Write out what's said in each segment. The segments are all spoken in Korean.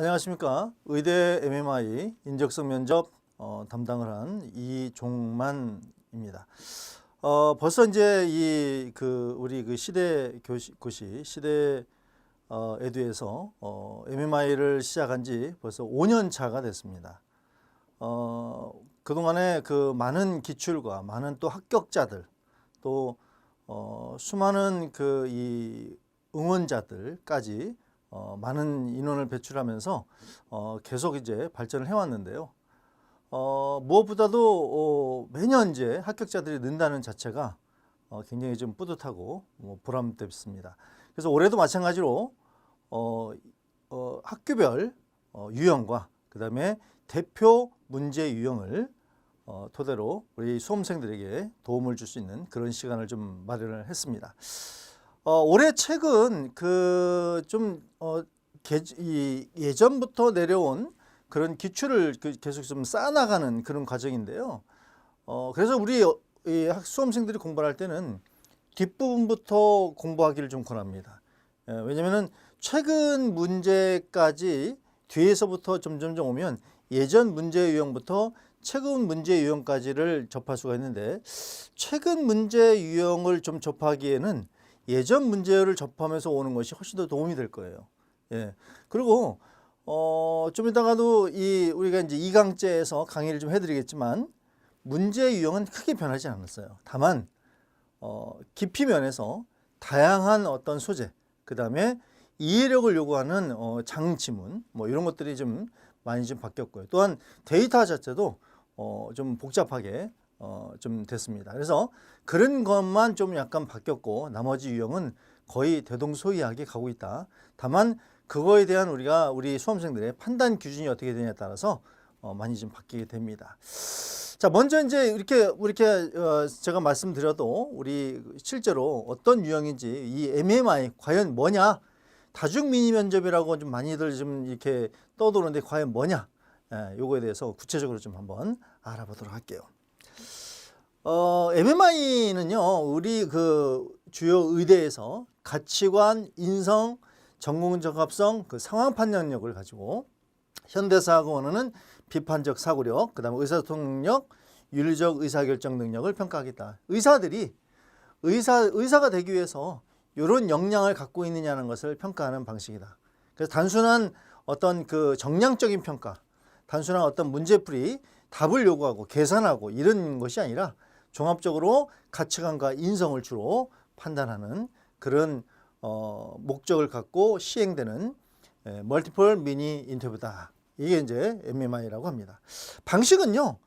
안녕하십니까. 의대 MMI 인적성 면접 어, 담당을 한 이종만입니다. 어, 벌써 이제 이 그 우리 그 시대 교시 시대 어, 에듀에서 어, MMI를 시작한 지 벌써 5년 차가 됐습니다. 어, 그동안에 그 많은 기출과 많은 또 합격자들 또 어, 수많은 그 이 응원자들까지 어, 많은 인원을 배출하면서 어, 계속 이제 발전을 해왔는데요. 어, 무엇보다도 어, 매년 이제 합격자들이 는다는 자체가 어, 굉장히 좀 뿌듯하고 뭐 보람됐습니다. 그래서 올해도 마찬가지로 어, 어, 학교별 어, 유형과 그 다음에 대표 문제 유형을 어, 토대로 우리 수험생들에게 도움을 줄 수 있는 그런 시간을 좀 마련을 했습니다. 어, 올해 책은 그좀 어, 예전부터 내려온 그런 기출을 그 계속 좀 쌓아나가는 그런 과정인데요. 어, 그래서 우리 어, 이 학- 수험생들이 공부를 할 때는 뒷부분부터 공부하기를 좀 권합니다. 예, 왜냐면은 최근 문제까지 뒤에서부터 점점점 오면 예전 문제 유형부터 최근 문제 유형까지를 접할 수가 있는데 최근 문제 유형을 좀 접하기에는 예전 문제를 접하면서 오는 것이 훨씬 더 도움이 될 거예요. 예. 그리고 어, 좀 이따가도 이 우리가 이제 2강째에서 강의를 좀 해드리겠지만 문제 유형은 크게 변하지 않았어요. 다만 어, 깊이 면에서 다양한 어떤 소재, 그 다음에 이해력을 요구하는 어, 장지문, 뭐 이런 것들이 좀 많이 좀 바뀌었고요. 또한 데이터 자체도 어, 좀 복잡하게 어, 좀 됐습니다. 그래서 그런 것만 좀 약간 바뀌었고 나머지 유형은 거의 대동소이하게 가고 있다. 다만 그거에 대한 우리가 우리 수험생들의 판단 기준이 어떻게 되냐에 따라서 어, 많이 좀 바뀌게 됩니다. 자, 먼저 이제 이렇게 이렇게 어, 제가 말씀드려도 우리 실제로 어떤 유형인지 이 MMI 과연 뭐냐? 다중 미니 면접이라고 좀 많이들 좀 이렇게 떠도는데 과연 뭐냐? 예, 요거에 대해서 구체적으로 좀 한번 알아보도록 할게요. 어, MMI는요, 우리 그 주요 의대에서 가치관, 인성, 전공적 합성, 그 상황 판단력을 가지고 현대사하고 원하는 비판적 사고력, 그 다음에 의사소통 능력, 윤리적 의사결정 능력을 평가하겠다. 의사들이 의사 의사가 되기 위해서 이런 역량을 갖고 있느냐는 것을 평가하는 방식이다. 그래서 단순한 어떤 그 정량적인 평가, 단순한 어떤 문제풀이 답을 요구하고 계산하고 이런 것이 아니라 종합적으로 가치관과 인성을 주로 판단하는 그런 어, 목적을 갖고 시행되는 에, 멀티플 미니 인터뷰다. 이게 이제 MMI라고 합니다. 방식은요.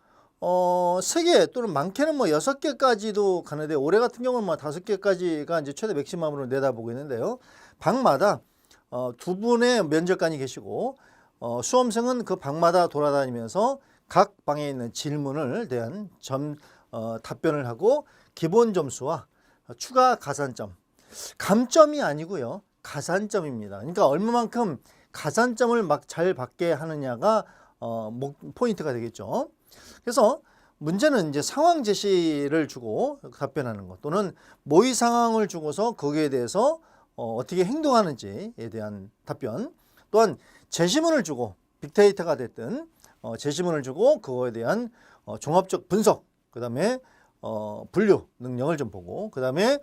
어, 세개 또는 많게는 뭐 여섯 개까지도 가는데 올해 같은 경우는 뭐 다섯 개까지가 이제 최대 맥시멈으로 내다보고 있는데요. 방마다 어, 두 분의 면접관이 계시고 어, 수험생은 그 방마다 돌아다니면서 각 방에 있는 질문을 대한 점 어, 답변을 하고 기본 점수와 추가 가산점 감점이 아니고요 가산점입니다. 그러니까 얼마만큼 가산점을 막 잘 받게 하느냐가 어, 목, 포인트가 되겠죠. 그래서 문제는 이제 상황 제시를 주고 답변하는 것 또는 모의 상황을 주고서 거기에 대해서 어, 어떻게 행동하는지에 대한 답변 또한 제시문을 주고 빅데이터가 됐든 어, 제시문을 주고 그거에 대한 어, 종합적 분석 그 다음에 어, 분류 능력을 좀 보고 그 다음에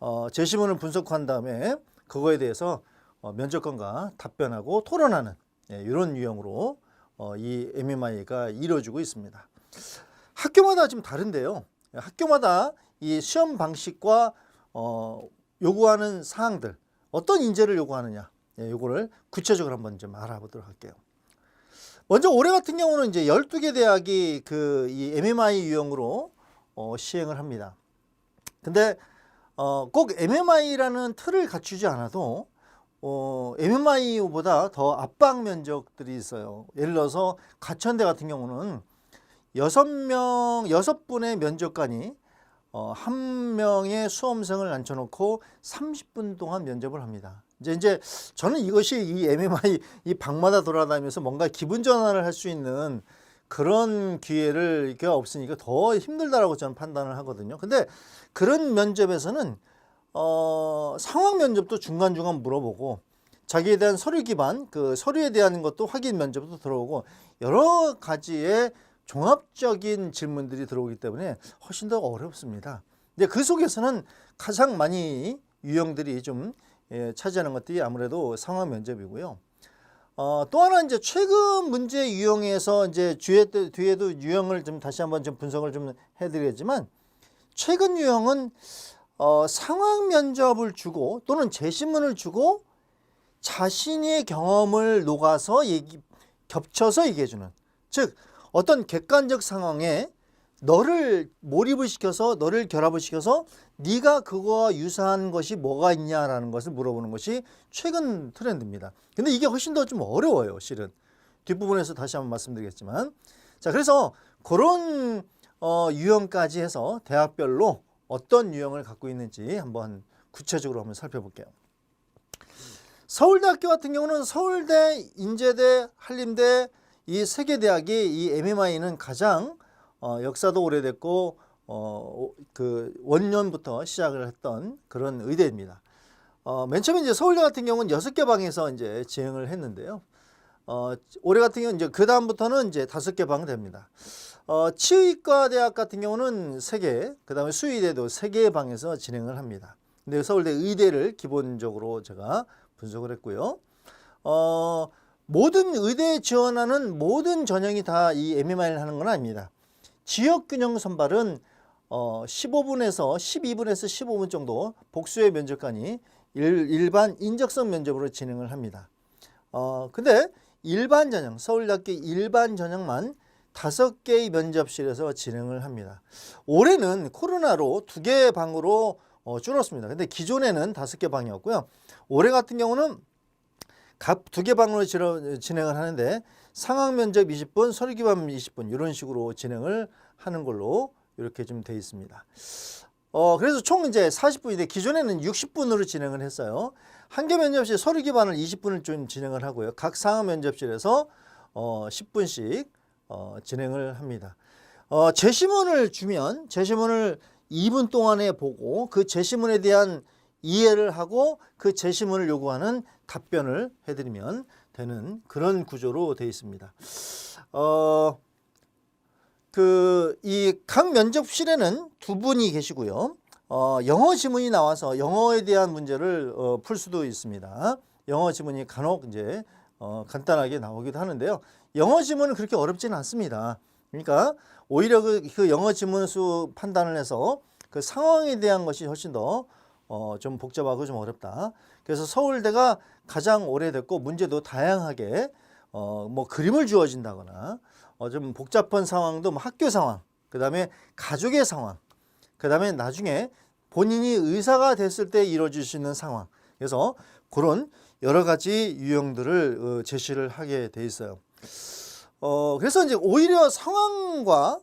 어, 제시문을 분석한 다음에 그거에 대해서 어, 면접관과 답변하고 토론하는 예, 이런 유형으로 어, 이 MMI가 이루어지고 있습니다. 학교마다 좀 다른데요. 학교마다 이 시험 방식과 어, 요구하는 사항들 어떤 인재를 요구하느냐, 예, 요거를 구체적으로 한번 좀 알아보도록 할게요. 먼저 올해 같은 경우는 이제 12개 대학이 그 이 MMI 유형으로 어, 시행을 합니다. 근데 어, 꼭 MMI라는 틀을 갖추지 않아도 어, MMI보다 더 압박 면적들이 있어요. 예를 들어서 가천대 같은 경우는 여섯 명 여섯 분의 면접관이 어, 한 명의 수험생을 앉혀놓고 30분 동안 면접을 합니다. 이제 이제 저는 이것이 이 MMI 이 방마다 돌아다니면서 뭔가 기분 전환을 할 수 있는 그런 기회를 이게 없으니까 더 힘들다라고 저는 판단을 하거든요. 근데 그런 면접에서는 어, 상황 면접도 중간중간 물어보고 자기에 대한 서류 기반 그 서류에 대한 것도 확인 면접도 들어오고 여러 가지의 종합적인 질문들이 들어오기 때문에 훨씬 더 어렵습니다. 근데 그 속에서는 가장 많이 유형들이 좀 예, 차지하는 것들이 아무래도 상황 면접이고요. 어, 또 하나 이제 최근 문제 유형에서 이제 뒤에, 뒤에도 유형을 좀 다시 한번 좀 분석을 좀 해드리겠지만 최근 유형은 어, 상황 면접을 주고 또는 제시문을 주고 자신의 경험을 녹아서 얘기, 겹쳐서 얘기해주는 즉 어떤 객관적 상황에 너를 몰입을 시켜서 너를 결합을 시켜서 네가 그거와 유사한 것이 뭐가 있냐라는 것을 물어보는 것이 최근 트렌드입니다. 근데 이게 훨씬 더 좀 어려워요, 실은. 뒷부분에서 다시 한번 말씀드리겠지만. 자, 그래서 그런 어, 유형까지 해서 대학별로 어떤 유형을 갖고 있는지 한번 구체적으로 한번 살펴볼게요. 서울대학교 같은 경우는 서울대, 인제대, 한림대 이 세 개 대학이 이 MMI는 가장 어, 역사도 오래됐고 어, 그 원년부터 시작을 했던 그런 의대입니다. 어, 맨 처음에 이제 서울대 같은 경우는 여섯 개 방에서 이제 진행을 했는데요. 어, 올해 같은 경우는 이제 그 다음부터는 이제 다섯 개 방 됩니다. 어, 치의과 대학 같은 경우는 세 개, 그 다음에 수의대도 세 개의 방에서 진행을 합니다. 근데 서울대 의대를 기본적으로 제가 분석을 했고요. 어, 모든 의대에 지원하는 모든 전형이 다 이 MMI를 하는 건 아닙니다. 지역균형 선발은 어, 15분에서 12분에서 15분 정도 복수의 면접관이 일, 일반 인적성 면접으로 진행을 합니다. 어, 근데 일반 전형, 서울대학교 일반 전형만 다섯 개의 면접실에서 진행을 합니다. 올해는 코로나로 두개 방으로 어, 줄었습니다. 근데 기존에는 다섯 개 방이었고요. 올해 같은 경우는 각 두 개 방으로 진행- 진행을 하는데 상황 면접 20분, 서류 기반 20분 이런 식으로 진행을 하는 걸로 이렇게 좀 돼 있습니다. 어, 그래서 총 이제 40분인데 기존에는 60분으로 진행을 했어요. 한 개 면접실 서류 기반을 20분을 좀 진행을 하고요. 각 상황 면접실에서 어, 10분씩 어, 진행을 합니다. 어, 제시문을 주면 제시문을 2분 동안에 보고 그 제시문에 대한 이해를 하고 그 제시문을 요구하는 답변을 해드리면 되는 그런 구조로 되어 있습니다. 어, 그 이 각 면접실에는 두 분이 계시고요. 어, 영어 지문이 나와서 영어에 대한 문제를 어, 풀 수도 있습니다. 영어 지문이 간혹 이제 어, 간단하게 나오기도 하는데요. 영어 지문은 그렇게 어렵지는 않습니다. 그러니까 오히려 그, 그 영어 지문 수 판단을 해서 그 상황에 대한 것이 훨씬 더 어, 좀 복잡하고 좀 어렵다. 그래서 서울대가 가장 오래됐고 문제도 다양하게 어, 뭐 그림을 주어진다거나 어, 좀 복잡한 상황도 뭐 학교 상황, 그 다음에 가족의 상황, 그 다음에 나중에 본인이 의사가 됐을 때 이루어질 수 있는 상황. 그래서 그런 여러 가지 유형들을 어, 제시를 하게 돼 있어요. 어, 그래서 이제 오히려 상황과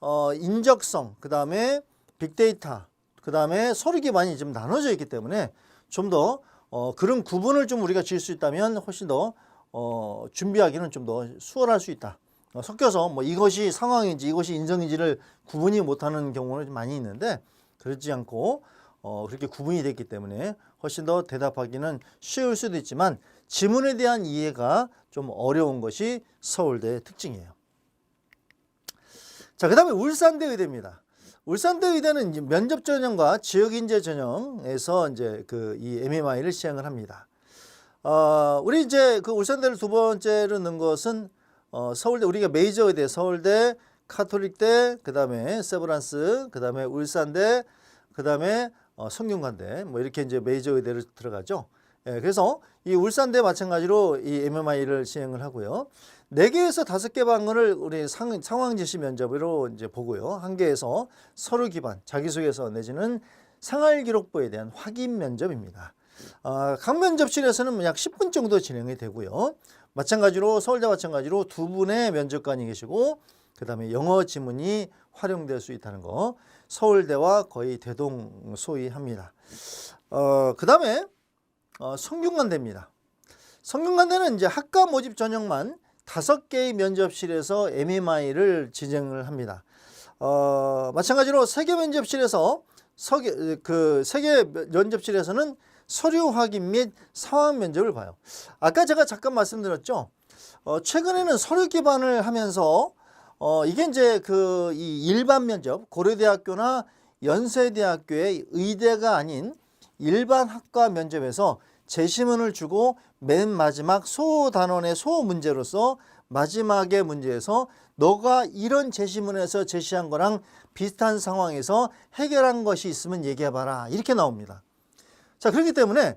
어, 인적성, 그 다음에 빅데이터, 그 다음에 서류 기반이 좀 나눠져 있기 때문에 좀더 어, 그런 구분을 좀 우리가 지을 수 있다면 훨씬 더 어, 준비하기는 좀 더 수월할 수 있다. 어, 섞여서 뭐 이것이 상황인지 이것이 인성인지를 구분이 못하는 경우는 좀 많이 있는데 그렇지 않고 어, 그렇게 구분이 됐기 때문에 훨씬 더 대답하기는 쉬울 수도 있지만 지문에 대한 이해가 좀 어려운 것이 서울대의 특징이에요. 자, 그 다음에 울산대 의대입니다. 울산대 의대는 이제 면접 전형과 지역 인재 전형에서 이제 그 이 MMI를 시행을 합니다. 어, 우리 이제 그 울산대를 두 번째로 넣은 것은 어, 서울대 우리가 메이저 의대 서울대 카톨릭대 그다음에 세브란스 그다음에 울산대 그다음에 어, 성균관대 뭐 이렇게 이제 메이저 의대를 들어가죠. 예, 그래서 이 울산대 마찬가지로 이 MMI를 시행을 하고요. 네 개에서 다섯 개 방을 우리 상, 상황 제시 면접으로 이제 보고요. 한 개에서 서류 기반 자기소개서 내지는 생활 기록부에 대한 확인 면접입니다. 아, 각 면접실에서는 약 10분 정도 진행이 되고요. 마찬가지로 서울대 마찬가지로 두 분의 면접관이 계시고 그 다음에 영어 지문이 활용될 수 있다는 거 서울대와 거의 대동소이합니다. 어, 그 다음에 어, 성균관대입니다. 성균관대는 이제 학과 모집 전형만 다섯 개의 면접실에서 MMI를 진행을 합니다. 어, 마찬가지로 세개 면접실에서 서계 그 세계 면접실에서는 서류 확인 및 상황 면접을 봐요. 아까 제가 잠깐 말씀드렸죠. 어, 최근에는 서류 기반을 하면서 어, 이게 이제 그 이 일반 면접 고려대학교나 연세대학교의 의대가 아닌 일반 학과 면접에서 제시문을 주고 맨 마지막 소 단원의 소 문제로서 마지막의 문제에서 너가 이런 제시문에서 제시한 거랑 비슷한 상황에서 해결한 것이 있으면 얘기해봐라 이렇게 나옵니다. 자 그렇기 때문에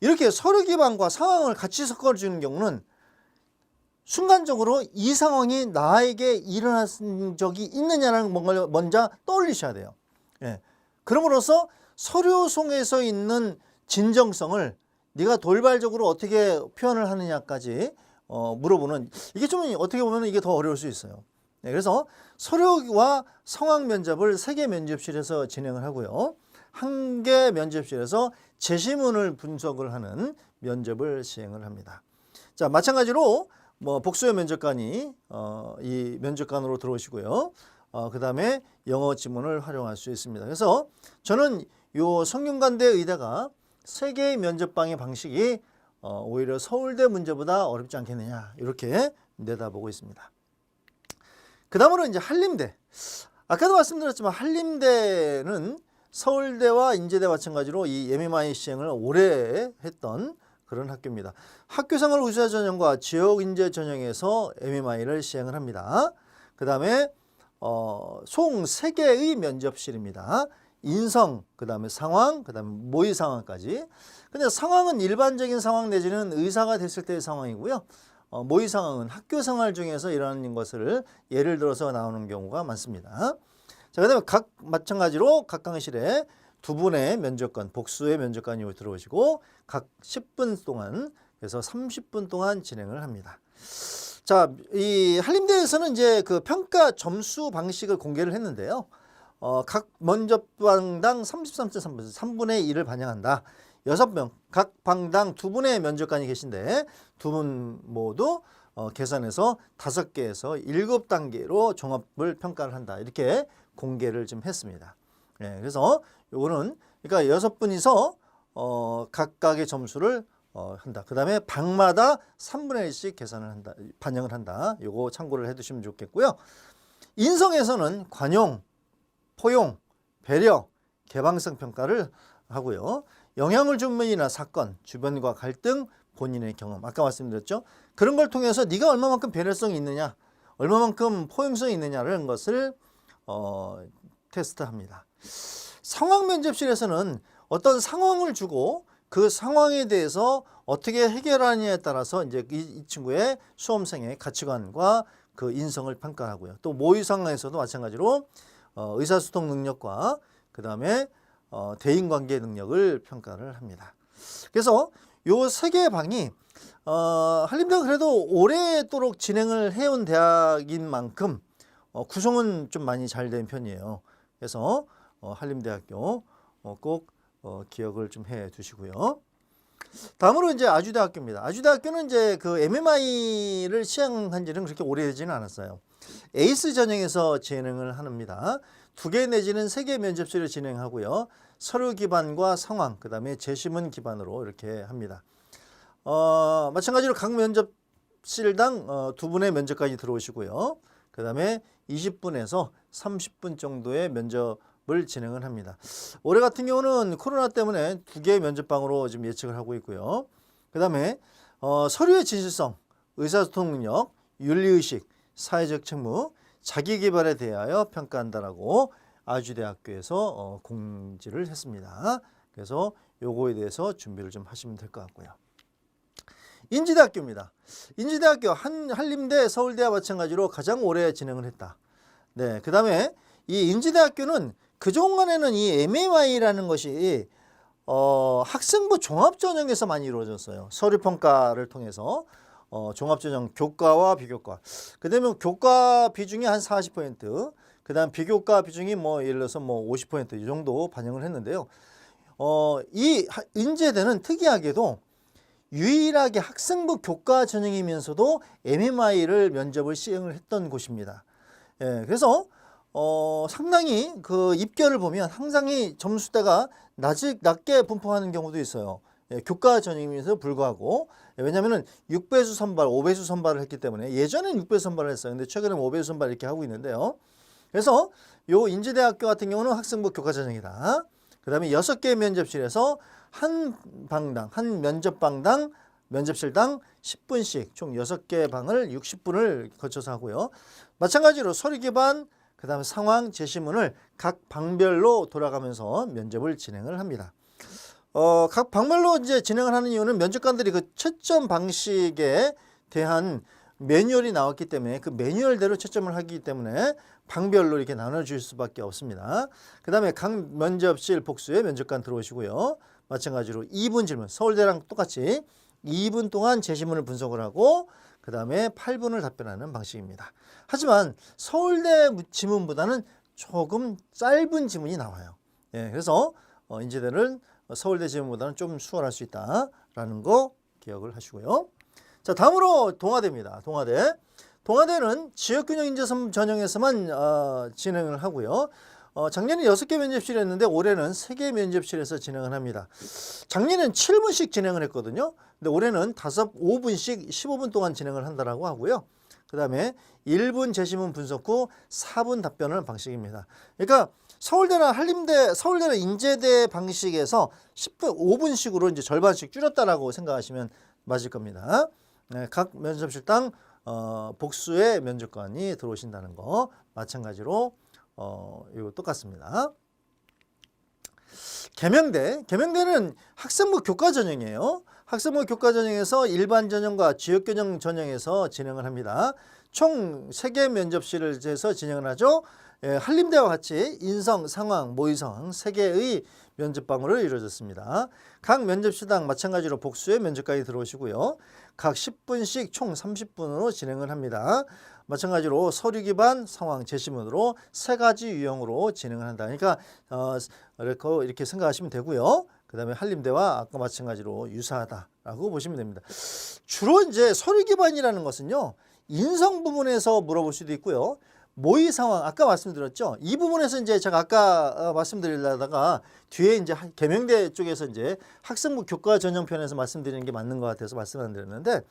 이렇게 서류 기반과 상황을 같이 섞어주는 경우는 순간적으로 이 상황이 나에게 일어난 적이 있느냐라는 걸 먼저 떠올리셔야 돼요. 예. 그럼으로써 서류 송에서 있는 진정성을 네가 돌발적으로 어떻게 표현을 하느냐까지 어, 물어보는 이게 좀 어떻게 보면 이게 더 어려울 수 있어요. 네, 그래서 서류와 상황 면접을 세 개 면접실에서 진행을 하고요. 한 개 면접실에서 제시문을 분석을 하는 면접을 시행을 합니다. 자, 마찬가지로 뭐 복수의 면접관이 어, 이 면접관으로 들어오시고요. 어, 그 다음에 영어 지문을 활용할 수 있습니다. 그래서 저는 요 성균관대 의대가 세 개의 면접방의 방식이 어, 오히려 서울대 문제보다 어렵지 않겠느냐 이렇게 내다보고 있습니다. 그 다음으로 이제 한림대. 아까도 말씀드렸지만 한림대는 서울대와 인제대 마찬가지로 이 MMI 시행을 오래 했던 그런 학교입니다. 학교생활 우수자 전형과 지역 인재 전형에서 MMI를 시행을 합니다. 그 다음에 어, 총 3개의 면접실입니다. 인성, 그 다음에 상황, 그 다음에 모의 상황까지. 근데 상황은 일반적인 상황 내지는 의사가 됐을 때의 상황이고요. 어, 모의 상황은 학교 생활 중에서 일어나는 것을 예를 들어서 나오는 경우가 많습니다. 자, 그 다음에 각, 마찬가지로 각 강의실에 두 분의 면접관, 복수의 면접관이 들어오시고 각 10분 동안, 그래서 30분 동안 진행을 합니다. 자, 이 한림대에서는 이제 그 평가 점수 방식을 공개를 했는데요. 어, 각 면접방당 33.3분, 3분의 1을 반영한다. 여섯 명, 각 방당 두 분의 면접관이 계신데 두 분 모두 어, 계산해서 다섯 개에서 일곱 단계로 종합을 평가를 한다. 이렇게 공개를 좀 했습니다. 예, 그래서 요거는 그러니까 여섯 분이서 어, 각각의 점수를 어, 한다. 그 다음에 방마다 3분의 1씩 계산을 한다. 반영을 한다. 요거 참고를 해 두시면 좋겠고요. 인성에서는 관용, 포용, 배려, 개방성 평가를 하고요. 영향을 준 면이나 사건, 주변과 갈등, 본인의 경험. 아까 말씀드렸죠. 그런 걸 통해서 네가 얼마만큼 배려성이 있느냐, 얼마만큼 포용성이 있느냐라는 것을 어, 테스트합니다. 상황 면접실에서는 어떤 상황을 주고 그 상황에 대해서 어떻게 해결하느냐에 따라서 이제 이, 이 친구의 수험생의 가치관과 그 인성을 평가하고요. 또 모의 상황에서도 마찬가지로 어, 의사소통 능력과 그 다음에 어, 대인관계 능력을 평가를 합니다. 그래서 요 세 개의 방이 어, 한림대가 그래도 오래도록 진행을 해온 대학인 만큼 어, 구성은 좀 많이 잘 된 편이에요. 그래서 어, 한림대학교 어, 꼭 어, 기억을 좀 해 두시고요. 다음으로 이제 아주대학교입니다. 아주대학교는 이제 그 MMI를 시행한 지는 그렇게 오래되지는 않았어요. 에이스 전형에서 진행을 합니다. 두 개 내지는 세 개 면접실을 진행하고요. 서류 기반과 상황, 그 다음에 제시문 기반으로 이렇게 합니다. 어, 마찬가지로 각 면접실당 어, 두 분의 면접까지 들어오시고요. 그 다음에 20분에서 30분 정도의 면접 을 진행을 합니다. 올해 같은 경우는 코로나 때문에 두 개의 면접방으로 지금 예측을 하고 있고요. 그 다음에 어, 서류의 진실성, 의사소통 능력, 윤리의식, 사회적 책무, 자기 개발에 대하여 평가한다라고 아주대학교에서 어, 공지를 했습니다. 그래서 요거에 대해서 준비를 좀 하시면 될 것 같고요. 인지대학교입니다. 인지대학교 한, 한림대, 서울대와 마찬가지로 가장 오래 진행을 했다. 네, 그 다음에 이 인지대학교는 그동안에는 이 MAY라는 것이 어, 학생부 종합전형에서 많이 이루어졌어요. 서류평가를 통해서 어, 종합전형 교과와 비교과. 그 다음에 교과 비중이 한 40%, 그 다음 비교과 비중이 뭐 예를 들어서 뭐 50%이 정도 반영을 했는데요. 어, 이 하- 인제대는 특이하게도 유일하게 학생부 교과 전형이면서도 MMI를 면접을 시행을 했던 곳입니다. 예, 그래서 어, 상당히 그 입결을 보면 상당히 점수대가 낮이, 낮게 분포하는 경우도 있어요. 예, 교과 전형임에도 불구하고 예, 왜냐하면은 6배수 선발, 5배수 선발을 했기 때문에 예전엔 6배수 선발을 했어요. 근데 최근에 5배수 선발 이렇게 하고 있는데요. 그래서 요 인지대학교 같은 경우는 학생부 교과 전형이다. 그 다음에 여섯 개 면접실에서 한 방당, 한 면접방당 면접실당 10분씩 총 6개 방을 60분을 거쳐서 하고요. 마찬가지로 서류 기반 그 다음에 상황 제시문을 각 방별로 돌아가면서 면접을 진행을 합니다. 어, 각 방별로 이제 진행을 하는 이유는 면접관들이 그 채점 방식에 대한 매뉴얼이 나왔기 때문에 그 매뉴얼대로 채점을 하기 때문에 방별로 이렇게 나눠줄 수밖에 없습니다. 그 다음에 각 면접실 복수에 면접관 들어오시고요. 마찬가지로 2분 질문, 서울대랑 똑같이 2분 동안 제시문을 분석을 하고 그 다음에 8분을 답변하는 방식입니다. 하지만 서울대 지문보다는 조금 짧은 지문이 나와요. 예, 그래서 어, 인지대는 서울대 지문보다는 좀 수월할 수 있다라는 거 기억을 하시고요. 자, 다음으로 동아대입니다. 동아대. 동아대는 지역균형 인재선 전형에서만 어, 진행을 하고요. 어, 작년에 6개 면접실이었는데 올해는 3개 면접실에서 진행을 합니다. 작년엔 7분씩 진행을 했거든요. 근데 올해는 5, 5분씩 15분 동안 진행을 한다라고 하고요. 그 다음에 1분 제시문 분석 후 4분 답변하는 방식입니다. 그러니까 서울대나 한림대, 서울대나 인제대 방식에서 10분, 5분씩으로 이제 절반씩 줄였다라고 생각하시면 맞을 겁니다. 네, 각 면접실당 어, 복수의 면접관이 들어오신다는 거 마찬가지로 어, 이거 똑같습니다. 개명대, 개명대는 학생부 교과 전형이에요. 학생부 교과 전형에서 일반 전형과 지역 전형 전형에서 진행을 합니다. 총 3개 면접실을 해서 진행을 하죠. 예, 한림대와 같이 인성, 상황, 모의성 3개의 면접 방으로 이루어졌습니다. 각 면접 시당 마찬가지로 복수의 면접관이 들어오시고요. 각 10분씩 총 30분으로 진행을 합니다. 마찬가지로 서류 기반 상황 제시문으로 세 가지 유형으로 진행을 한다. 그러니까 어, 이렇게, 이렇게 생각하시면 되고요. 그 다음에 한림대와 아까 마찬가지로 유사하다라고 보시면 됩니다. 주로 이제 서류 기반이라는 것은요. 인성 부분에서 물어볼 수도 있고요. 모의 상황 아까 말씀드렸죠. 이 부분에서 이제 제가 아까 어, 말씀드리려다가 뒤에 이제 하- 개명대 쪽에서 이제 학생부 교과 전형편에서 말씀드리는 게 맞는 것 같아서 말씀 안 드렸는데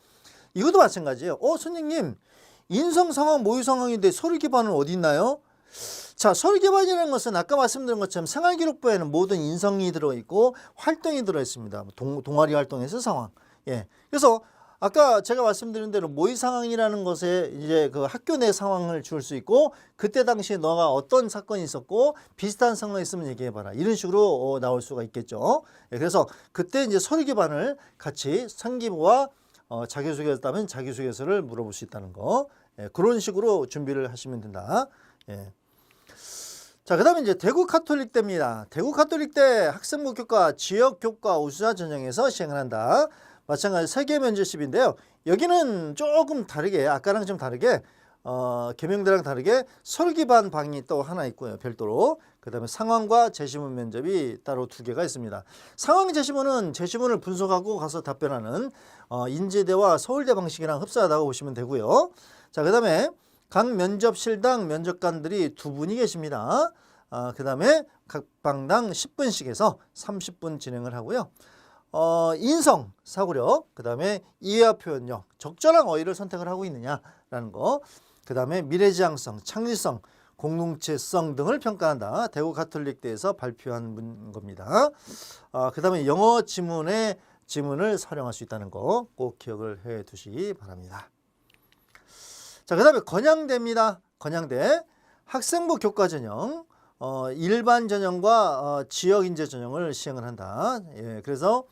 이것도 마찬가지예요. 어, 선생님 인성 상황, 모의 상황인데 서류 기반은 어디 있나요? 자, 서류 기반이라는 것은 아까 말씀드린 것처럼 생활기록부에는 모든 인성이 들어 있고 활동이 들어 있습니다. 동, 동아리 활동에서 상황. 예. 그래서 아까 제가 말씀드린 대로 모의 상황이라는 것에 이제 그 학교 내 상황을 줄 수 있고 그때 당시에 너가 어떤 사건이 있었고 비슷한 상황이 있으면 얘기해 봐라 이런 식으로 어, 나올 수가 있겠죠. 예, 그래서 그때 이제 서류 기반을 같이 상기부와 어, 자기소개했다면 자기소개서를 물어볼 수 있다는 거 예, 그런 식으로 준비를 하시면 된다. 예. 자, 그 다음에 이제 대구 카톨릭 대입니다. 대구 카톨릭 대 학생부 교과 지역 교과 우수자 전형에서 시행을 한다. 마찬가지 세계 면접십인데요. 여기는 조금 다르게 아까랑 좀 다르게 어, 개명대랑 다르게 서류 기반 방이 또 하나 있고요. 별도로. 그 다음에 상황과 제시문 면접이 따로 두 개가 있습니다. 상황 제시문은 제시문을 분석하고 가서 답변하는 어, 인제대와 서울대 방식이랑 흡사하다고 보시면 되고요. 자, 그 다음에 각 면접실당 면접관들이 두 분이 계십니다. 아, 그 다음에 각 방당 10분씩 해서 30분 진행을 하고요. 어, 인성, 사고력, 그 다음에 이해와 표현력, 적절한 어휘를 선택을 하고 있느냐라는 거, 그 다음에 미래지향성, 창의성, 공동체성 등을 평가한다. 대구 가톨릭대에서 발표한 문- 겁니다. 아, 그 다음에 영어 지문의 지문을 활용할 수 있다는 거 꼭 기억을 해 두시기 바랍니다. 자, 그 다음에 건양대입니다. 건양대. 학생부 교과 전형, 어, 일반 전형과 어, 지역 인재 전형을 시행을 한다. 예, 그래서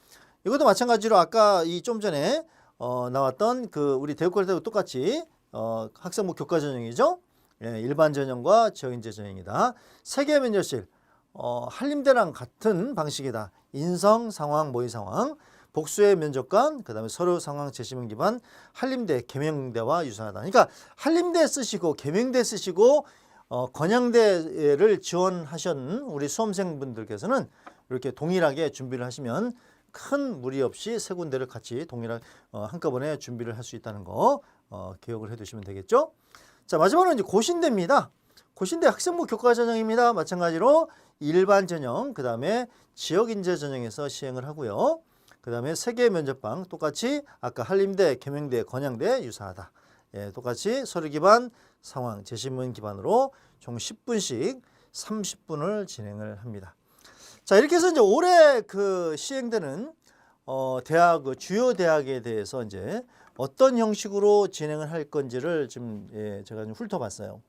이것도 마찬가지로 아까 이 좀 전에 어, 나왔던 그 우리 대구과대도 똑같이 어, 학생부 교과 전형이죠. 예, 일반 전형과 지역 인재 전형이다. 세계 면접실 어, 한림대랑 같은 방식이다. 인성, 상황, 모의 상황, 복수의 면접관, 그 다음에 서류 상황 제시문 기반 한림대, 개명대와 유사하다. 그러니까 한림대 쓰시고 개명대 쓰시고 어, 건양대를 지원하신 우리 수험생분들께서는 이렇게 동일하게 준비를 하시면 큰 무리 없이 세 군데를 같이 동일하게 어, 한꺼번에 준비를 할 수 있다는 거 어, 기억을 해두시면 되겠죠. 자 마지막으로 이제 고신대입니다. 고신대 학생부 교과 전형입니다. 마찬가지로 일반 전형, 그 다음에 지역 인재 전형에서 시행을 하고요. 그 다음에 세계 면접방 똑같이 아까 한림대, 계명대, 건양대 유사하다. 예, 똑같이 서류 기반, 상황, 제시문 기반으로 총 10분씩 30분을 진행을 합니다. 자 이렇게 해서 이제 올해 그 시행되는 어, 대학 그 주요 대학에 대해서 이제 어떤 형식으로 진행을 할 건지를 좀 예, 제가 좀 훑어봤어요.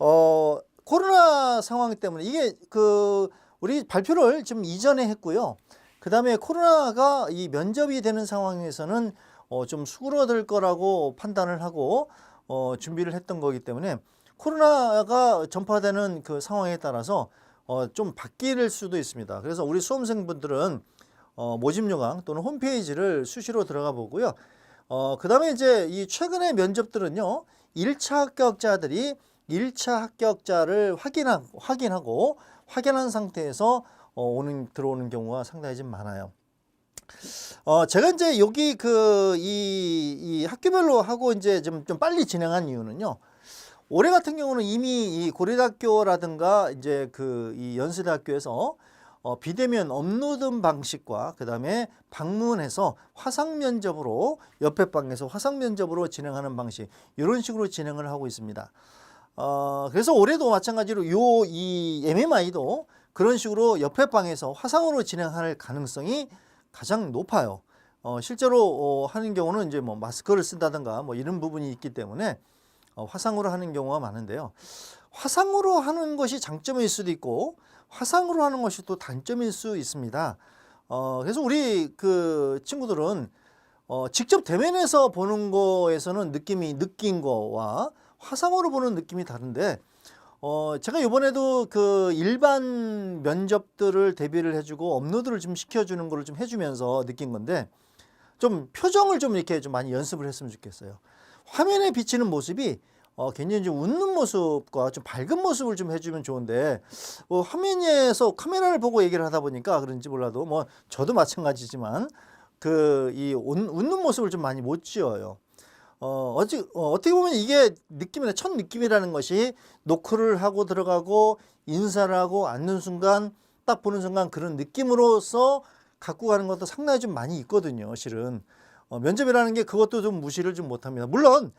어, 코로나 상황 때문에 이게 그 우리 발표를 좀 이전에 했고요. 그 다음에 코로나가 이 면접이 되는 상황에서는 어, 좀 수그러들 거라고 판단을 하고 어, 준비를 했던 거기 때문에 코로나가 전파되는 그 상황에 따라서 어, 좀 바뀔 수도 있습니다. 그래서 우리 수험생분들은 어, 모집 요강 또는 홈페이지를 수시로 들어가 보고요. 어, 그 다음에 이제 이 최근의 면접들은요, 1차 합격자들이 1차 합격자를 확인하, 확인하고 확인한 상태에서 어, 오는, 들어오는 경우가 상당히 좀 많아요. 어, 제가 이제 여기 그, 이, 이 학교별로 하고 이제 좀, 좀 빨리 진행한 이유는요. 올해 같은 경우는 이미 이 고려대학교라든가 이제 그 이 연세대학교에서 어, 비대면 업로드 방식과 그 다음에 방문해서 화상 면접으로 옆에 방에서 화상 면접으로 진행하는 방식 이런 식으로 진행을 하고 있습니다. 어, 그래서 올해도 마찬가지로 요 이 MMI도 그런 식으로 옆에 방에서 화상으로 진행할 가능성이 가장 높아요. 어, 실제로 어, 하는 경우는 이제 뭐 마스크를 쓴다든가 뭐 이런 부분이 있기 때문에 어, 화상으로 하는 경우가 많은데요. 화상으로 하는 것이 장점일 수도 있고 화상으로 하는 것이 또 단점일 수 있습니다. 어, 그래서 우리 그 친구들은 어, 직접 대면에서 보는 거에서는 느낌이 느낀 거와 화상으로 보는 느낌이 다른데 어, 제가 이번에도 그 일반 면접들을 대비를 해주고 업로드를 좀 시켜주는 거를 좀 해주면서 느낀 건데 좀 표정을 좀 이렇게 좀 많이 연습을 했으면 좋겠어요. 화면에 비치는 모습이 어, 굉장히 좀 웃는 모습과 좀 밝은 모습을 좀 해주면 좋은데 어, 화면에서 카메라를 보고 얘기를 하다 보니까 그런지 몰라도 뭐 저도 마찬가지지만 그 이 웃는 모습을 좀 많이 못 지어요. 어, 어찌, 어, 어떻게 보면 이게 느낌이나 첫 느낌이라는 것이 노크를 하고 들어가고 인사를 하고 앉는 순간 딱 보는 순간 그런 느낌으로서 갖고 가는 것도 상당히 좀 많이 있거든요, 실은. 어, 면접이라는 게 그것도 좀 무시를 좀 못합니다. 물론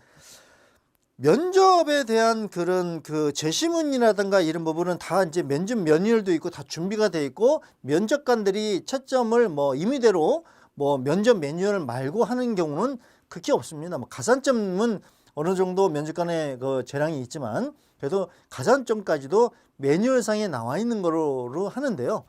면접에 대한 그런 그 제시문이라든가 이런 부분은 다 이제 면접 면일도 있고 다 준비가 돼 있고 면접관들이 채점을 뭐 임의대로 뭐 면접 매뉴얼 말고 하는 경우는 그게 없습니다. 뭐 가산점은 어느 정도 면접관의 그 재량이 있지만 그래도 가산점까지도 매뉴얼상에 나와 있는 거로 하는데요.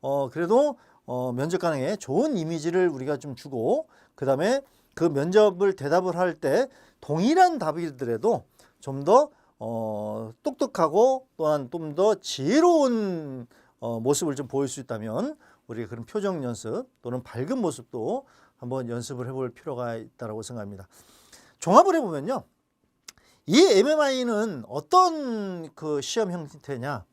어 그래도 어 면접관에게 좋은 이미지를 우리가 좀 주고 그다음에 그 면접을 대답을 할 때 동일한 답이더라도 좀더 어, 똑똑하고 또한 좀 더 지혜로운 어, 모습을 좀 보일 수 있다면 우리가 그런 표정 연습 또는 밝은 모습도 한번 연습을 해볼 필요가 있다고 생각합니다. 종합을 해보면요. 이 MMI는 어떤 그 시험 형태냐?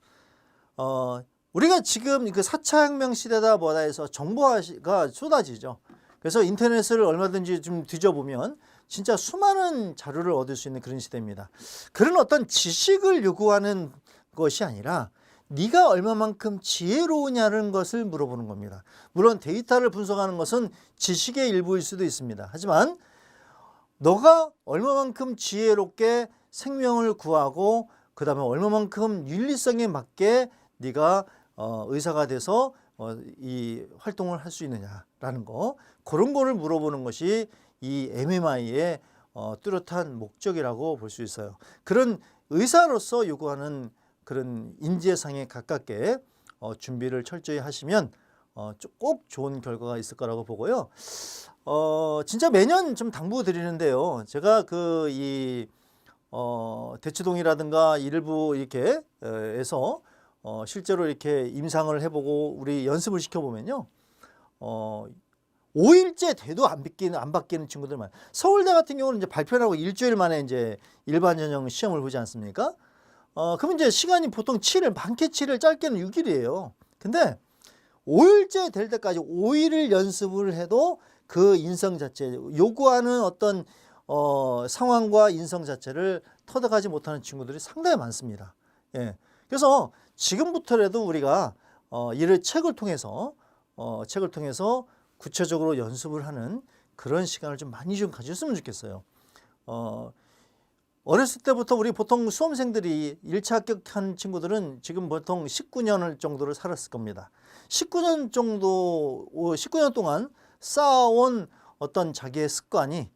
어, 우리가 지금 그 4차 혁명 시대다 뭐다 해서 정보화가 쏟아지죠. 그래서 인터넷을 얼마든지 좀 뒤져보면 진짜 수많은 자료를 얻을 수 있는 그런 시대입니다. 그런 어떤 지식을 요구하는 것이 아니라 네가 얼마만큼 지혜로우냐는 것을 물어보는 겁니다. 물론 데이터를 분석하는 것은 지식의 일부일 수도 있습니다. 하지만 너가 얼마만큼 지혜롭게 생명을 구하고 그 다음에 얼마만큼 윤리성에 맞게 네가 어, 의사가 돼서 어, 이 활동을 할 수 있느냐라는 거 그런 거를 물어보는 것이 이 MMI의 어, 뚜렷한 목적이라고 볼 수 있어요. 그런 의사로서 요구하는 그런 인재상에 가깝게 어, 준비를 철저히 하시면 어, 좀꼭 좋은 결과가 있을 거라고 보고요. 어, 진짜 매년 좀 당부 드리는데요. 제가 그 이 어, 대치동이라든가 일부 이렇게 에서 어, 실제로 이렇게 임상을 해보고 우리 연습을 시켜보면요. 어, 5일째 돼도 안 바뀌는, 안 바뀌는 친구들 많아요. 서울대 같은 경우는 이제 발표를 하고 일주일 만에 이제 일반 전형 시험을 보지 않습니까? 어, 그러면 이제 시간이 보통 7일, 많게 7일, 짧게는 6일이에요. 근데 5일째 될 때까지 5일을 연습을 해도 그 인성 자체, 요구하는 어떤 어, 상황과 인성 자체를 터득하지 못하는 친구들이 상당히 많습니다. 예. 그래서 지금부터라도 우리가 어, 이를 책을 통해서 어, 책을 통해서 구체적으로 연습을 하는 그런 시간을 좀 많이 좀 가졌으면 좋겠어요. 어, 어렸을 때부터 우리 보통 수험생들이 1차 합격한 친구들은 지금 보통 19년을 정도를 살았을 겁니다. 19년 정도, 19년 동안 쌓아온 어떤 자기의 습관이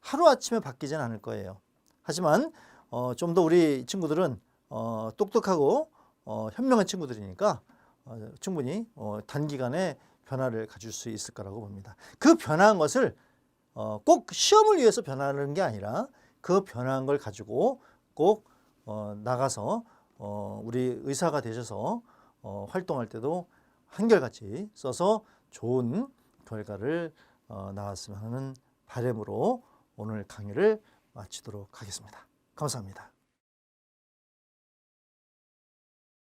하루아침에 바뀌진 않을 거예요. 하지만 어, 좀 더 우리 친구들은 어, 똑똑하고 어, 현명한 친구들이니까 어, 충분히 어, 단기간에 변화를 가질 수 있을 거라고 봅니다. 그 변화한 것을 어, 꼭 시험을 위해서 변하는 게 아니라 그 변화한 걸 가지고 꼭 어, 나가서 어, 우리 의사가 되셔서 어, 활동할 때도 한결같이 써서 좋은 결과를 어, 나왔으면 하는 바람으로 오늘 강의를 마치도록 하겠습니다. 감사합니다.